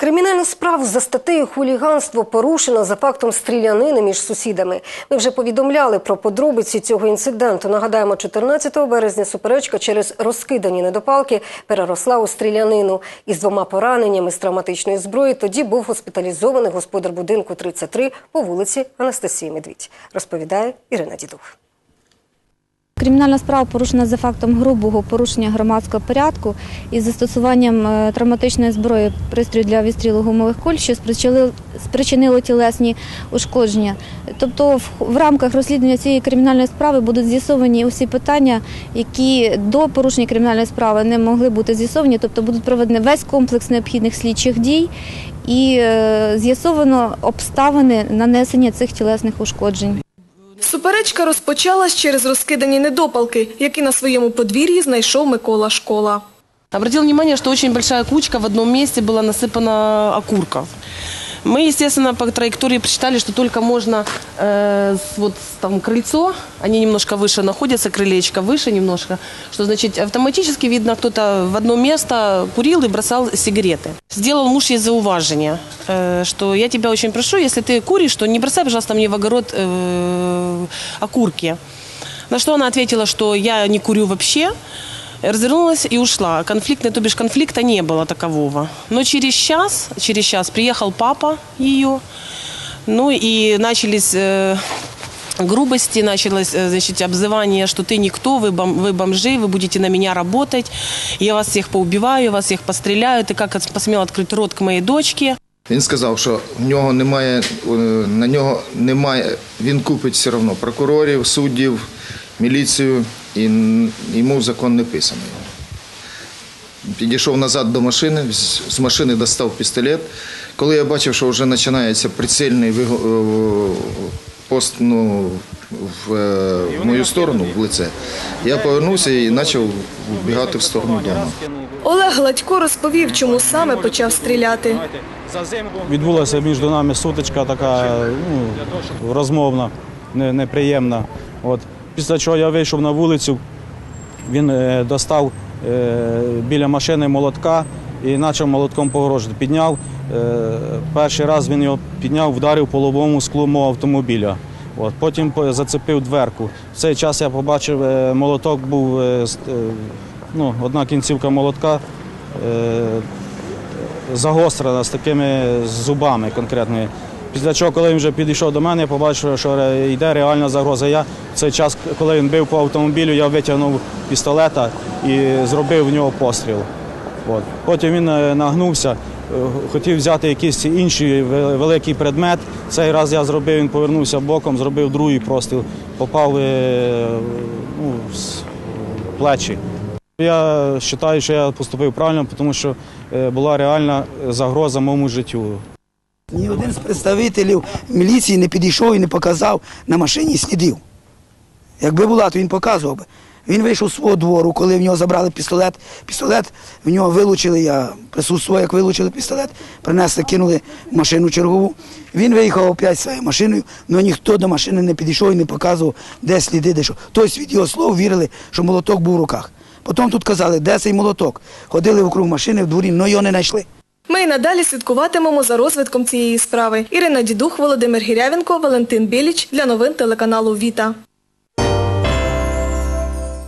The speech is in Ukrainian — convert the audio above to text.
Кримінальну справу за статтею хуліганство порушено за фактом стрілянини між сусідами. Ми вже повідомляли про подробиці цього інциденту. Нагадаємо, 14 березня суперечка через розкидані недопалки переросла у стрілянину. Із двома пораненнями з травматичної зброї тоді був госпіталізований господар будинку 33 по вулиці Анастасії Медвідь. Розповідає Ірина Дідух. Кримінальна справа порушена за фактом грубого порушення громадського порядку із застосуванням е, травматичної зброї пристрою для відстрілу гумових куль, що спричинило, тілесні ушкодження. Тобто, в, в рамках розслідування цієї кримінальної справи будуть з'ясовані усі питання, які до порушення кримінальної справи не могли бути з'ясовані. Тобто будуть проведені весь комплекс необхідних слідчих дій і е, з'ясовано обставини нанесення цих тілесних ушкоджень. Суперечка розпочалась через розкидані недопалки, які на своєму подвір'ї знайшов Микола Школа. Обратил внимание, что очень большая кучка в одном месте была насыпана окурков. Мы, естественно, по траектории посчитали, что только можно э, вот там крыльцо, они немножко выше находятся, крылечко выше немножко, что значит автоматически видно, кто-то в одно место курил и бросал сигареты. Сделал муж ей зауважение, э, что я тебя очень прошу, если ты куришь, то не бросай, пожалуйста, мне в огород э, окурки. На что она ответила, что я не курю вообще, развернулась и ушла. Конфликтный, то бишь конфликта не было такового. Но через час, через час приехал папа ее, ну и начались э, грубости, началось э, значит, обзывание, что ты никто, вы, бом- вы бомжи, вы будете на меня работать, я вас всех поубиваю, я вас всех постреляю, ты как от- посмел открыть рот к моей дочке. Він сказав, що в нього немає, е, на нього немає, він купить все одно прокурорів, суддів, міліцію, і йому закон не писаний. Підійшов назад до машини, з машини достав пістолет. Коли я бачив, що вже починається прицільний е, пост ну, в, е, в мою сторону, в лице, я повернувся і почав бігати в сторону дому. Олег Гладько розповів, чому саме почав стріляти. Відбулася між нами сутичка така ну, розмовна, неприємна. От. Після чого я вийшов на вулицю, він е, достав е, біля машини молотка і почав молотком погрожувати. Підняв. Е, перший раз він його підняв, вдарив по лобовому склу мого автомобіля. От. Потім по- зацепив дверку. В цей час я побачив, молоток був, ну, одна кінцівка молотка. загострена з такими зубами конкретними. Після чого, коли він вже підійшов до мене, я побачив, що йде реальна загроза. Я в цей час, коли він бив по автомобілю, я витягнув пістолета і зробив в нього постріл. От. Потім він е, нагнувся, е, хотів взяти якийсь інший великий предмет. Цей раз я зробив, він повернувся боком, зробив другий простріл, попав е, ну, в плечі. Я вважаю, що я поступив правильно, тому що була реальна загроза моєму життю. Ні один з представителів міліції не підійшов і не показав на машині слідів. Якби була, то він показував би. Він вийшов з свого двору, коли в нього забрали пістолет. Пістолет в нього вилучили, я присутствував, як вилучили пістолет, принесли, кинули в машину чергову. Він виїхав опять своєю машиною, але ніхто до машини не підійшов і не показував, де сліди, де що. Тобто від його слов вірили, що молоток був в руках. Потім тут казали, де цей молоток. Ходили вокруг машини в дворі, але його не знайшли. Ми й надалі слідкуватимемо за розвитком цієї справи. Ірина Дідух, Володимир Гірявенко, Валентин Біліч для новин телеканалу Віта.